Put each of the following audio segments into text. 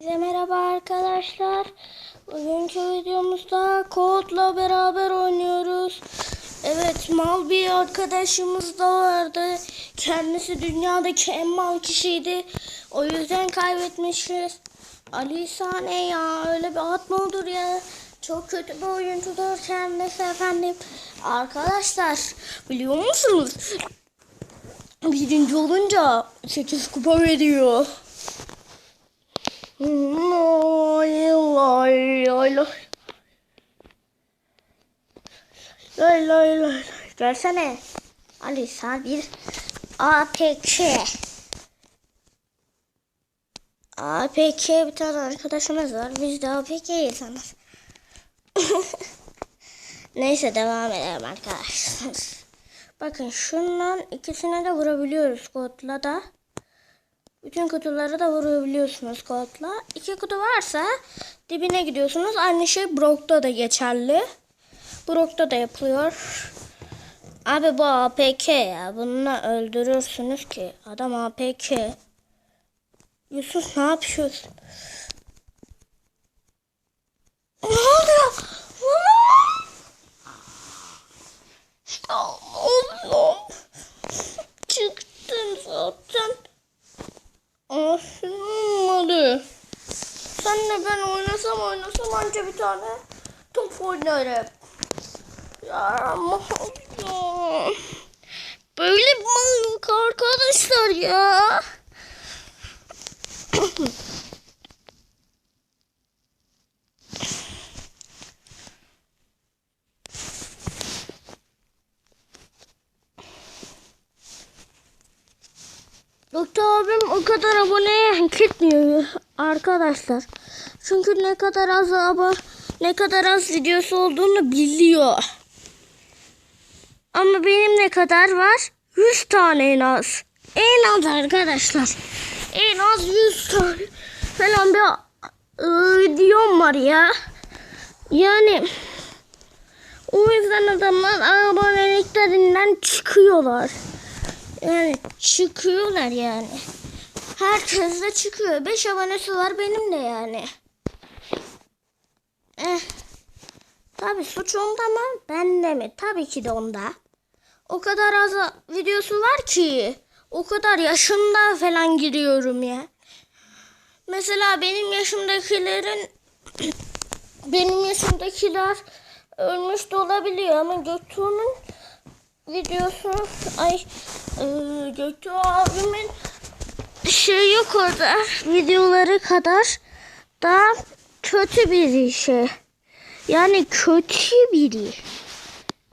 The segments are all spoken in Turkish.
Herkese merhaba arkadaşlar. Bugünkü videomuzda kodla beraber oynuyoruz. Evet mal bir arkadaşımız da vardı. Kendisi dünyadaki en mal kişiydi. O yüzden kaybetmişiz. Ali Sane ya öyle bir at mı olur ya? Çok kötü bir oyuncudur kendisi efendim. Arkadaşlar biliyor musunuz? Birinci olunca 8 kupa veriyor. Lay lay lay lay. Lay lay lay. Versene. Ali sen bir APK. APK bir tane arkadaşımız var. Biz de APK insanız. Neyse devam edelim arkadaşlar. Bakın şundan ikisine de vurabiliyoruz kodla da. Bütün kutuları da vurabiliyorsunuz kodla. İki kutu varsa dibine gidiyorsunuz. Aynı şey Brock'ta da geçerli. Brock'ta da yapılıyor. Abi bu APK ya. Bununla öldürürsünüz ki. Adam APK. Yusuf ne yapıyorsun? Ne oluyor? İşte oğlum. Çıktın zaten. Aslında Senle ben oynasam oynasam anca bir tane top oynarım. Ya ama ya. Böyle yok arkadaşlar ya. Doktor abim o kadar aboneye hak etmiyor arkadaşlar. Çünkü ne kadar az abo ne kadar az videosu olduğunu biliyor. Ama benim ne kadar var? 100 tane en az. En az arkadaşlar. En az 100 tane falan bir ıı, videom var ya. Yani o yüzden adamlar aboneliklerinden çıkıyorlar. Yani çıkıyorlar yani. Herkes de çıkıyor. 5 abonesi var benim de yani. Eh. Tabi suç onda mı? Bende mi? Tabii ki de onda. O kadar az videosu var ki. O kadar yaşımda falan giriyorum ya. Mesela benim yaşımdakilerin benim yaşımdakiler ölmüş de olabiliyor ama Göktuğ'un videosu ay e, Göktuğ abimin şey yok orada videoları kadar da kötü bir şey. Yani kötü biri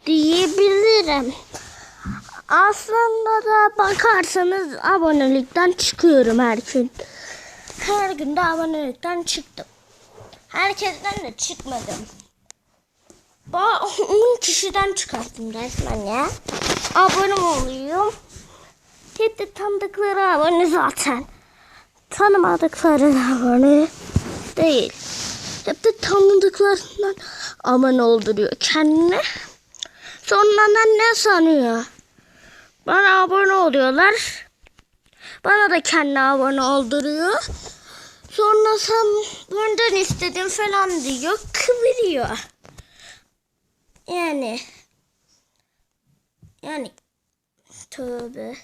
diyebilirim. Aslında da bakarsanız abonelikten çıkıyorum her gün. Her gün de abonelikten çıktım. Herkesten de çıkmadım. Ba 10 kişiden çıkarttım resmen ya. Abone oluyorum. Hep de tanıdıkları abone zaten. Tanımadıkları abone değil. Hep de tanıdıklarından abone olduruyor kendine. Sonra da ne sanıyor? Bana abone oluyorlar. Bana da kendi abone olduruyor. Sonra sen bundan istedim falan diyor. Kıvırıyor. Yani yani tövbe.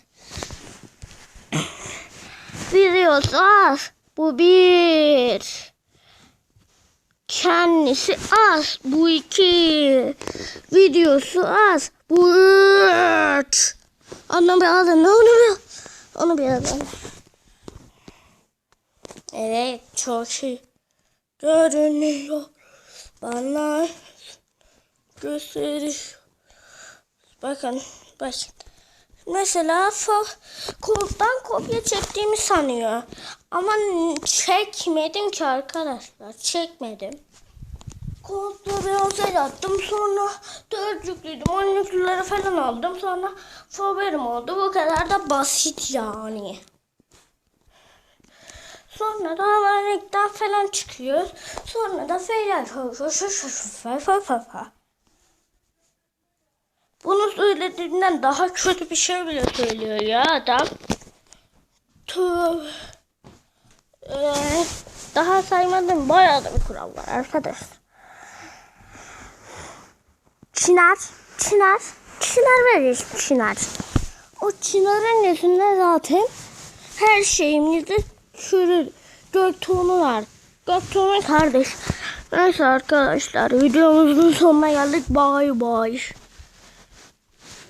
Videosu az. Bu bir. Kendisi az. Bu iki. Videosu az. Bu üç. Onu bir alın. Onu bir Onu bir alın. Evet çok şey görünüyor. Bana gösteriş. Bakın bakın. Mesela koddan kopya çektiğimi sanıyor. Ama çekmedim ki arkadaşlar. Çekmedim. Kodla biraz el attım. Sonra dört yüklüydüm. On yüklüleri falan aldım. Sonra favorim oldu. Bu kadar da basit yani. Sonra da haberlikten falan çıkıyor. Sonra da feyler. Bunu söylediğinden daha kötü bir şey bile söylüyor ya adam. Ee, Daha saymadım bayağı da bir kural var arkadaşlar. Çınar, çınar, çınar veririz çınar. O çınarın nesinde zaten her şeyimizde çürür. Gök tonu var. Gök tonu kardeş. Neyse arkadaşlar videomuzun sonuna geldik. Bye bye.